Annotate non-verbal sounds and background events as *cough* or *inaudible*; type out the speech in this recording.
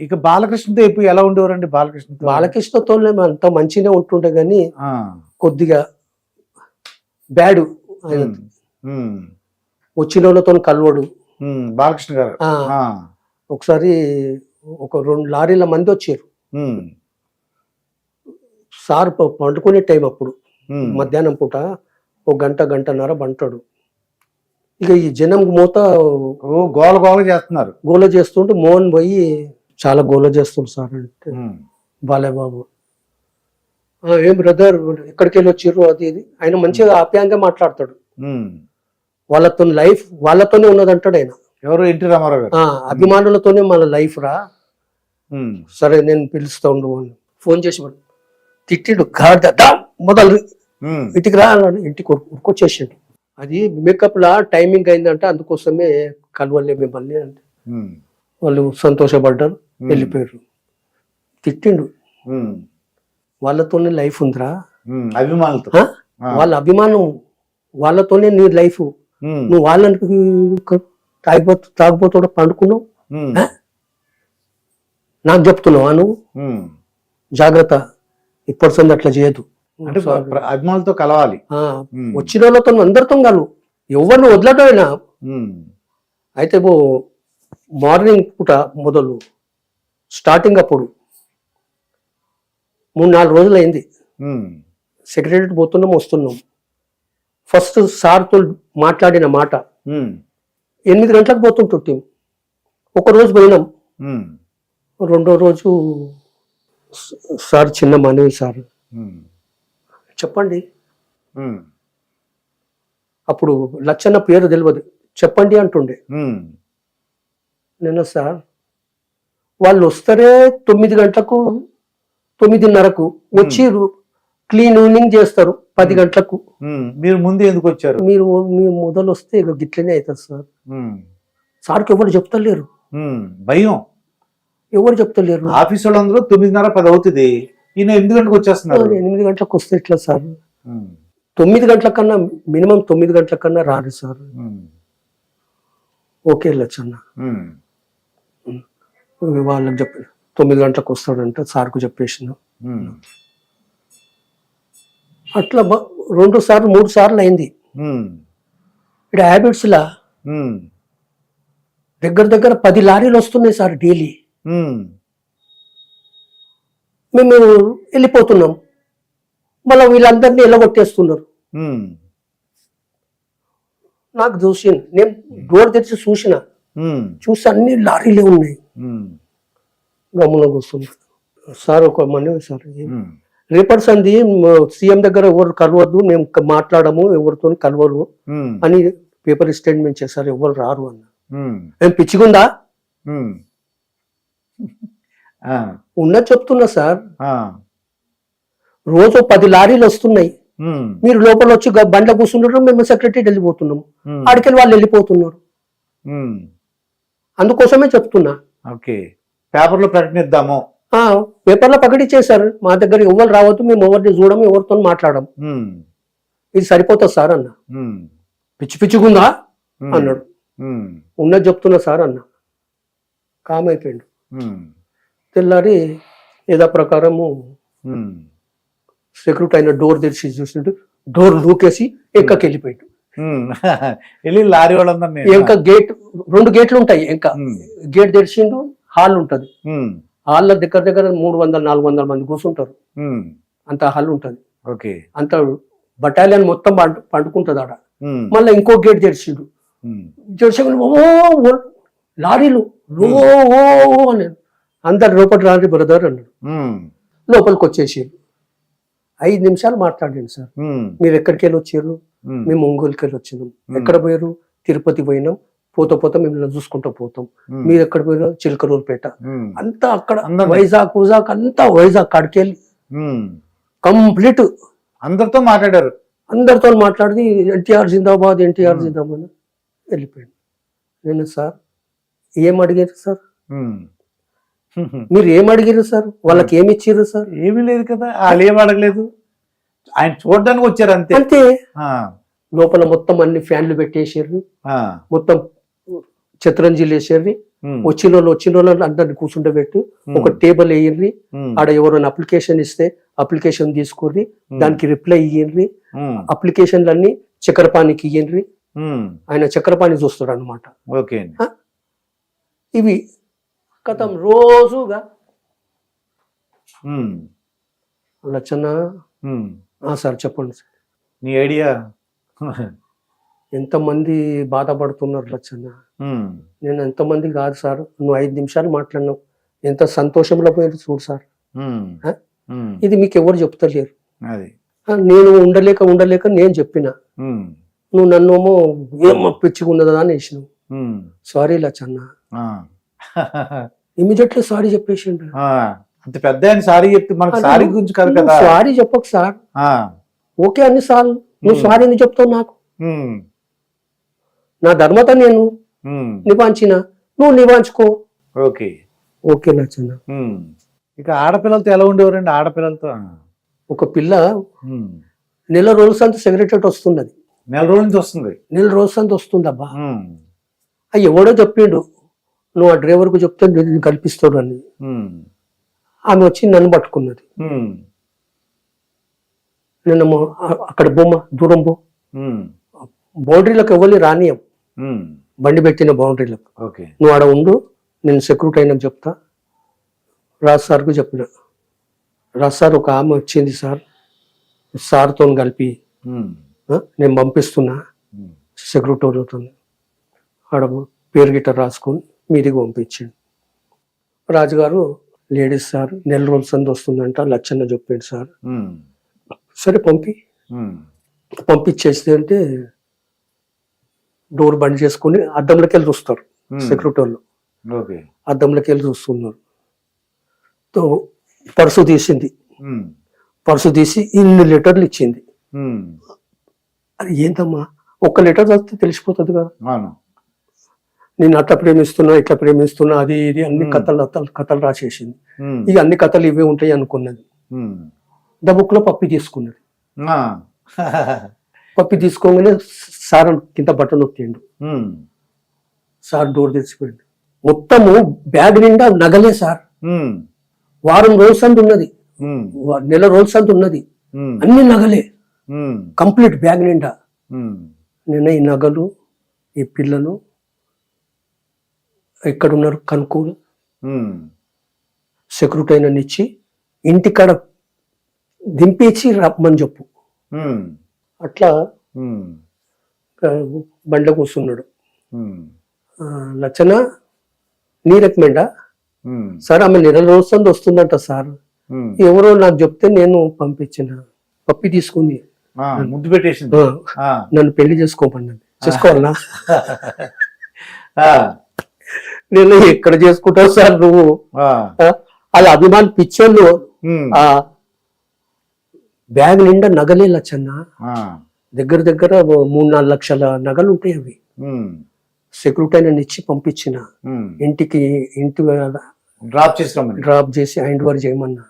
ఇక బాలకృష్ణతో ఇప్పుడు ఎలా ఉండేవారండి బాలకృష్ణతో? బాలకృష్ణతో అంత మంచిగా ఉంటుండే కానీ కొద్దిగా బ్యాడ్ వచ్చిన వాళ్ళతో కలవడు. బాలకృష్ణ గారు. ఒకసారి ఒక రెండు లారీల మంది వచ్చారు. సార్ పండుకునే టైం అప్పుడు. మధ్యాహ్నం పూట ఒక గంట గంటన్నర బంటాడు ఇక ఈ జనం మూత గోల గోల చేస్తున్నారు. గోల చేస్తుంటే మోహన్ పోయి చాలా గోల చేస్తుంది సార్ అంటే బాలయ్య బాబు "ఆ, ఏం బ్రదర్ ఎక్కడికి వెళ్ళి వచ్చిర్రు అది ఇది. ఆయన మంచిగా ఆప్యాయంగా మాట్లాడతాడు. వాళ్ళతో లైఫ్ వాళ్ళతోనే ఉన్నదంటాడు ఆయన. ఎవరు? ఎన్టీ రామారావు అభిమానులతోనే మన లైఫ్ రా. సరే నేను పిలుస్తా ఉండు అని ఫోన్ చేసి వాడు తిట్టిండు గాడిద మొదలు. ఇంటికి రా ఇంటికి ఉరు- ఉరుకొచ్చేసిండు. అది మేకప్ లా టైమింగ్ అయిందంటే అందుకోసమే కలవలే మిమ్మల్ని అంటే. వాళ్ళు సంతోషపడ్డారు. వెళ్ళిపోయారు. తిట్టిండు. వాళ్ళతోనే లైఫ్ ఉందిరా. అభిమానులతో. వాళ్ళ అభిమానం వాళ్ళతోనే నీ లైఫ్. నువ్వు వాళ్ళని తాగిపో తాగిపోతాడు పండుకున్నావు? నాకు చెప్తున్నావా నువ్వు. జాగ్రత్త. ఇప్పటి సంది అట్లా చేయదు అంటే అభిమానులతో కలవాలి. వచ్చిన వాళ్ళతో అందరితో కలు ఎవరిని వదలటమైనా. అయితే మార్నింగ్ పూట మొదలు. స్టార్టింగ్ అప్పుడు మూడు నాలుగు రోజులు అయింది సెక్రటరీ పోతున్నాం వస్తున్నాం. ఫస్ట్ సార్తో మాట్లాడిన మాట. ఎనిమిది గంటలకు పోతుంటాం ఒక రోజు పోయినాం. రెండో రోజు "స- సార్ చిన్న మనవి సార్. చెప్పండి. అప్పుడు లచ్చన్న పేరు తెలియదు చెప్పండి అంటుండే. ఉమ్, నేను సార్ వాళ్ళు వస్తారే తొమ్మిది గంటలకు తొమ్మిదిన్నరకు వచ్చి క్లీనింగ్ చేస్తారు పది గంటలకు. మీరు ముందు ఎందుకు వచ్చారు? మీరు మీ మొదలు వస్తే ఇక గిట్లనే అవుతుంది సార్. సార్కి ఎవరు చెప్తలేరు. భయం. ఎవరు చెప్తలేరు. ఆఫీస్ వాళ్ళందరూ తొమ్మిదిన్నర పది అవుతుంది. ఈయన ఎనిమిది గంటలకు వచ్చేస్తున్నారు. ఎనిమిది గంటలకు వస్తే ఎట్లా సార్? తొమ్మిది గంటల కన్నా మినిమం తొమ్మిది గంటల కన్నా రారు సార్. ఓకే లచ్చన్న. వాళ్ళకి చెప్పి తొమ్మిది గంటలకు వస్తాడంట సార్కు చెప్పేసిన. అట్లా రెండు సార్లు మూడు సార్లు అయింది. ఇక్కడ హ్యాబిట్స్ లా ఉమ్, దగ్గర దగ్గర పది లారీలు వస్తున్నాయి సార్ డైలీ. మేము వెళ్ళిపోతున్నాం. మళ్ళీ వీళ్ళందరినీ ఎల్లగొట్టేస్తున్నారు. నాకు చూసి నేను డోర్ తెరిచి చూసిన. చూసి అన్ని లారీలే ఉన్నాయి. గమనం వస్తుంది సార్ ఒక మనవి సార్. రేపటి సంది సీఎం దగ్గర ఎవరు కలవద్దు మేము మాట్లాడము ఎవరితో కలవరు అని పేపర్ స్టేట్మెంట్ చేశారు ఎవరు రారు అన్న. ఏం పిచ్చిగుందా? *laughs* ఉన్నది చెప్తున్నా సార్. రోజు పది లారీలు వస్తున్నాయి. మీరు లోపల వచ్చి బండ్ల కూర్చుంటారు మేము సెక్రటరీ వెళ్ళిపోతున్నాం. ఉమ్, ఆడికెళ్ళి వాళ్ళు వెళ్ళిపోతున్నారు. అందుకోసమే చెప్తున్నా. ఓకే. పేపర్లో ప్రకటనిద్దాము ఆ పేపర్లో ప్రకటించేశారు మా దగ్గర ఎవరు రావద్దు మేము ఎవరిని చూడము ఎవరితో మాట్లాడము. ఇది సరిపోతుంది సార్ అన్న. పిచ్చి పిచ్చిగుందా? అన్నాడు. ఉన్నది చెప్తున్నా సార్ అన్న. కామ్ అయిపోయిండు. తెల్లారి ఏదో ప్రకారము. సెక్యూరిటీ అయిన డోర్ తెరిచి చూసిండు. డోర్ దూకేసి ఎక్కకి వెళ్ళిపోయాడు ఉమ్. *laughs* వెళ్ళి లారీ వాళ్ళందరినీ ఇంకా గేట్ రెండు గేట్లు ఉంటాయి ఇంకా. గేట్ తెరిచిండు హాల్ ఉంటది. హాల్లో దగ్గర దగ్గర మూడు వందల నాలుగు వందల మంది కూర్చుంటారు. అంత హాల్ ఉంటది. ఓకే. అంత బటాలియన్ మొత్తం పండు పండుకుంటది ఆడ. మళ్ళీ ఇంకో గేట్ తెరిచిండు. ఉమ్, తెరిచి ఓ లారీలు ఓ అని అందరు లోపల రాని బ్రదర్ అన్నాడు. లోపలికి వచ్చేసి ఐదు నిమిషాలు మాట్లాడండి సార్. మీరు ఎక్కడికి వెళ్ళి వచ్చారు? మేము. ఒంగోలుకి వెళ్ళి వచ్చినాం. ఎక్కడ పోయారు? తిరుపతి పోయినాం. పోతా పోతా మేము చూసుకుంటూ పోతాం. మీరు ఎక్కడ పోయారు? చిలకరూరుపేట ఉమ్, అంతా అక్కడ. వైజాగ్ వైజాగ్ అంతా వైజాగ్ కాడికి వెళ్ళి ఉమ్. కంప్లీట్. అందరితో మాట్లాడారు. అందరితో మాట్లాడి ఎన్టీఆర్ జిందాబాద్ ఎన్టీఆర్. జిందాబాద్ వెళ్ళిపోయాడు. నేను సార్ ఏం అడిగారు సార్. మీరు ఏం అడిగారు సార్? వాళ్ళకి ఏమి ఇచ్చారు సార్? ఏమీ లేదు కదా. వాళ్ళు ఏం అడగలేదు? ఆయన చూడడానికి వచ్చారు అంతే. అంతే. లోపల మొత్తం అన్ని ఫ్యాన్లు పెట్టేసారు మొత్తం చిత్రంజీలు వేసారు వచ్చిన వాళ్ళు వచ్చిన వాళ్ళు అందరిని కూర్చుండబెట్టి. ఒక టేబుల్ వేయండి ఆడ ఎవరైనా అప్లికేషన్ ఇస్తే అప్లికేషన్ తీసుకుర్రి. దానికి రిప్లై ఇయ్యండి అప్లికేషన్లన్నీ చక్కెరపానికి ఇయ్యండి ఆయన చక్కెరపాని చూస్తాడు అనమాట ఓకే ఇవి కథం రోజుగా. ఆ సార్ చెప్పండి సార్. నీ ఐడియా? ఎంతమంది బాధపడుతున్నారు లచ్చన్న నేను ఎంతమంది కాదు సార్ నువ్వు ఐదు నిమిషాలు మాట్లాడినావు. ఎంత సంతోషంలో పోయారు చూడు సార్. ఇది మీకు ఎవరు చెప్తలేరు. నేను ఉండలేక ఉండలేక నేను చెప్పిన. నువ్వు నన్నేమో ఏమో పిచ్చిగా ఉన్నదా అని వేసినావు. సారీ లచ్చన్న. ఇమీడియట్లీ సారీ చెప్పేసిండు అంత పెద్ద ఆయన సారీ చెప్తే మనకు సారీ గురించి కాదు కదా? సారీ చెప్పకు సార్. ఓకే అన్ని సార్లు. నువ్వు. సారీ ఎందుకు చెప్తావు నాకు? నా ధర్మత నేను నివాంచిన. నువ్వు నివాంచుకో. ఓకే. ఓకే ఉమ్. ఇక ఆడపిల్లలతో ఎలా ఉండేవారండి ఆడపిల్లలతో? ఒక పిల్ల నెల రోజుల సంత సెక్రటరీ వస్తున్నది నెల రోజుల నుంచి వస్తుంది. నెల రోజుల సంత వస్తుందబ్బా. ఉమ్, ఆ ఎవడో చెప్పిండు నువ్వు ఆ డ్రైవర్కు చెప్తే నేను కల్పిస్తాడు అని. ఆమె వచ్చి నన్ను పట్టుకున్నది. నేను అక్కడ బొమ్మ దూరం బో బౌండరీలకు ఎవరి రానియం. బండి పెట్టిన బౌండరీలకు ఓకే. నువ్వు ఆడ ఉండు నేను సెక్యూరిటీ అయినా చెప్తా. రాజ్ సార్కు చెప్పిన. రాజ్ సార్ ఒక ఆమె వచ్చింది సార్. సార్తో కలిపి నేను పంపిస్తున్నా. ఉమ్, సెక్రటరీతో ఆడ పేరు గిట్ట రాసుకొని మీదికి పంపించిండు. రాజుగారు లేడీస్ సార్ నెల రోజుల సంది వస్తుందంట లచ్చన్న చెప్పాడు సార్. సరే పంపి. పంపించేస్తే అంటే డోర్ బంద్ చేసుకుని అద్దంలోకి వెళ్ళి చూస్తారు ఉమ్, సెక్రటరీలు ఓకే. అద్దంలోకి వెళ్ళి చూస్తున్నారు. పర్సు తీసింది. పర్సు తీసి ఇన్ని లెటర్లు ఇచ్చింది. అది ఏంటమ్మా ఒక్క లెటర్ చదివితే తెలిసిపోతుంది కదా. నేను అట్లా ప్రేమిస్తున్నా ఇట్లా ప్రేమిస్తున్నా అది ఇది అన్ని. కథలు కథలు కథలు రాసేసింది. ఇక అన్ని కథలు ఇవే ఉంటాయి అనుకున్నది. ద బుక్లో పప్పి తీసుకున్నది. పప్పి తీసుకోగానే సార్ కింద బట్టలు నొక్కిండు. సార్ డోర్ తెచ్చిపోయిండు మొత్తము బ్యాగ్ నిండా నగలే సార్. వారం రోజుల సంత ఉన్నది. నెల రోజుల సంత ఉన్నది. అన్ని నగలే. కంప్లీట్ బ్యాగ్ నిండా. నిన్న ఈ నగలు ఈ పిల్లలు ఎక్కడున్నారు కనుక్కోలు ఉమ్, సెక్యూరిటీ అయినా ఇచ్చి ఇంటికాడ దింపేసి రమ్మని చెప్పు. అట్లా బండ కూర్చున్నాడు. లచ్చన నీ రికమెండా సార్ ఆమె నెల రోజులు వస్తుందంట సార్. ఎవరో నాకు చెప్తే నేను పంపించిన. పప్పి తీసుకుంది. ముద్దు పెట్టేసింది. ఆ, నన్ను పెళ్ళి చేసుకోమన్నది. చేసుకోవాలనా? నేను ఎక్కడ చేసుకుంటావు సార్ నువ్వు? అది అభిమాన్ ఆ బ్యాగ్ నిండా నగలే లచ్చన్న దగ్గర దగ్గర మూడు నాలుగు లక్షల నగలు ఉంటాయి అవి. సెక్యూరిటీ అయినా ఇచ్చి పంపించిన. ఇంటికి ఇంటి డ్రాప్ చేసి డ్రాప్ చేసి హ్యాండ్ ఓవర్ చేయమన్నా.